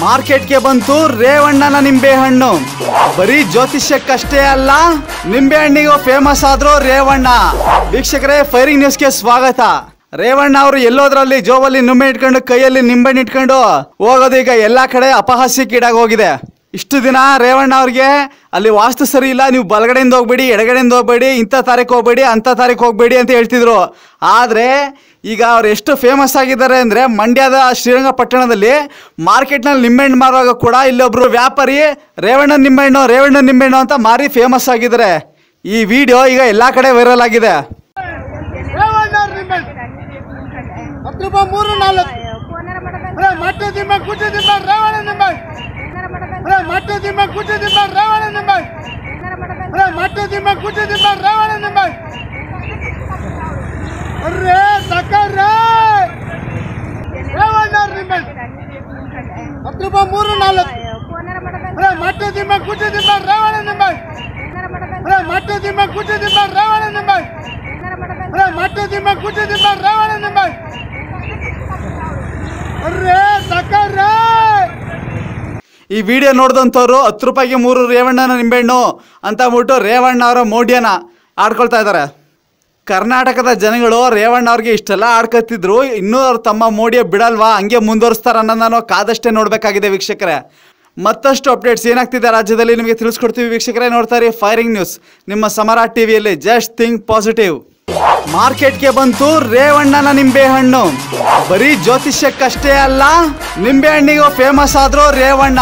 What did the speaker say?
ಮಾರ್ಕೆಟ್ಗೆ ಬಂತು ರೇವಣ್ಣನ ನಿಂಬೆ ಹಣ್ಣು ಬರೀ ಜ್ಯೋತಿಷ್ಯಕ್ಕಷ್ಟೇ ಅಲ್ಲ ನಿಂಬೆ ಹಣ್ಣಿಗೂ ಫೇಮಸ್ ಆದ್ರು ರೇವಣ್ಣ. ವೀಕ್ಷಕರೇ ಫೈರಿಂಗ್ ನ್ಯೂಸ್ಗೆ ಸ್ವಾಗತ. ರೇವಣ್ಣ ಅವರು ಎಲ್ಲೋದ್ರಲ್ಲಿ ಜೋಬಲ್ಲಿ ನಿಂಬೆ ಇಟ್ಕೊಂಡು, ಕೈಯಲ್ಲಿ ನಿಂಬೆಹಣ್ಣು ಇಟ್ಕೊಂಡು ಹೋಗೋದು ಈಗ ಎಲ್ಲಾ ಕಡೆ ಅಪಹಾಸ್ಯಕ್ಕೀಡಾಗಿ ಹೋಗಿದೆ ಇಷ್ಟು ದಿನ ರೇವಣ್ಣ ಅವ್ರಿಗೆ ಅಲ್ಲಿ ವಾಸ್ತು ಸರಿ ಇಲ್ಲ ನೀವು ಬಲಗಡೆಯಿಂದ ಹೋಗ್ಬೇಡಿ ಎಡಗಡೆಯಿಂದ ಹೋಗ್ಬೇಡಿ ಇಂಥ ತಾರೀಕು ಹೋಗ್ಬೇಡಿ ಅಂಥ ತಾರೀಕು ಹೋಗ್ಬೇಡಿ ಅಂತ ಹೇಳ್ತಿದ್ರು. ಆದರೆ ಈಗ ಅವ್ರು ಎಷ್ಟು ಫೇಮಸ್ ಆಗಿದ್ದಾರೆ ಅಂದರೆ ಮಂಡ್ಯದ ಶ್ರೀರಂಗಪಟ್ಟಣದಲ್ಲಿ ಮಾರ್ಕೆಟ್ನಲ್ಲಿ ನಿಂಬೆಹಣ್ಣು ಮಾರುವಾಗ ಕೂಡ ಇಲ್ಲೊಬ್ಬರು ವ್ಯಾಪಾರಿ ರೇವಣ್ಣ ನಿಂಬೆಹಣ್ಣು ರೇವಣ್ಣ ನಿಂಬೆಹಣ್ಣು ಅಂತ ಮಾರಿ ಫೇಮಸ್ ಆಗಿದ್ದಾರೆ. ಈ ವಿಡಿಯೋ ಈಗ ಎಲ್ಲ ಕಡೆ ವೈರಲ್ ಆಗಿದೆ. ಮೂರು ನಾಲ್ಕು. ಕುಟ್ಟಿ ದಿಮ್ಮ ರೇವಣ್ಣ ನಿಂಬೆ. ಅರೆ ಮಟ್ಟೆ ದಿಮ್ಮ ಕುಟ್ಟಿ ದಿಮ್ಮ ರೇವಣ್ಣ ನಿಂಬೆ. ಅರ್ರೇ ಸಕ್ಕರೆ ರೇವಣ್ಣವ್ರ ನಿಂಬೆ. ಹತ್ತು ರೂಪಾಯಿ ಮೂರು, ನಾಲ್ಕು. ಅರೆ ಮಟ್ಟೆ ದಿಮ್ಮ ಕುಟ್ಟಿ ದಿಮ್ಮ ರೇವಣ್ಣ ನಿಂಬೆ. ಅರೆ ಮಟ್ಟೆ ದಿಮ್ಮ ರಾವಣ ದಿಮ್ಮ ರೇವಣ್ಣ ನಿಂಬೆ. ಅರೆ ಮಟ್ಟೆ ದಿಮ್ಮ ಕುಟ್ಟಿ ದಿಮ್ಮ ರೇವಣ್ಣ ನಿಂಬೆ ಅರ್ರೇ ಸಕ್ಕರೆ ಈ ವಿಡಿಯೋ ನೋಡಿದಂಥವ್ರು ಹತ್ತು ರೂಪಾಯಿಗೆ ಮೂರು ರೇವಣ್ಣನ ನಿಂಬೆಹಣ್ಣು ಅಂತ ಅಂದ್ಬಿಟ್ಟು ರೇವಣ್ಣ ಅವರ ಮೋಡಿಯನ್ನ ಆಡ್ಕೊಳ್ತಾ ಇದ್ದಾರೆ. ಕರ್ನಾಟಕದ ಜನಗಳು ರೇವಣ್ಣ ಅವ್ರಿಗೆ ಇಷ್ಟೆಲ್ಲ ಆಡ್ಕೊತಿದ್ರು ಇನ್ನೂ ಅವ್ರು ತಮ್ಮ ಮೋಡಿಯ ಬಿಡಲ್ವಾ, ಹಂಗೆ ಮುಂದುವರಿಸ್ತಾರ ನಾನು ಕಾದಷ್ಟೇ ನೋಡಬೇಕಾಗಿದೆ ವೀಕ್ಷಕರೇ. ಮತ್ತಷ್ಟು ಅಪ್ಡೇಟ್ಸ್ ಏನಾಗ್ತಿದೆ ರಾಜ್ಯದಲ್ಲಿ ನಿಮಗೆ ತಿಳಿಸ್ಕೊಡ್ತೀವಿ ವೀಕ್ಷಕರೇ ನೋಡ್ತಾರೆ ಫೈರಿಂಗ್ ನ್ಯೂಸ್ ನಿಮ್ಮ ಸಮರ ಟಿವಿಯಲ್ಲಿ ಜಸ್ಟ್ ಥಿಂಕ್ ಪಾಸಿಟಿವ್. ಮಾರ್ಕೆಟ್ಗೆ ಬಂತು ರೇವಣ್ಣನ ನಿಂಬೆ ಹಣ್ಣು ಬರೀ ಜ್ಯೋತಿಷ್ಯಕ್ಕಷ್ಟೇ ಅಲ್ಲ ನಿಂಬೆ ಹಣ್ಣಿಗೂ ಫೇಮಸ್ ಆದ್ರು ರೇವಣ್ಣ.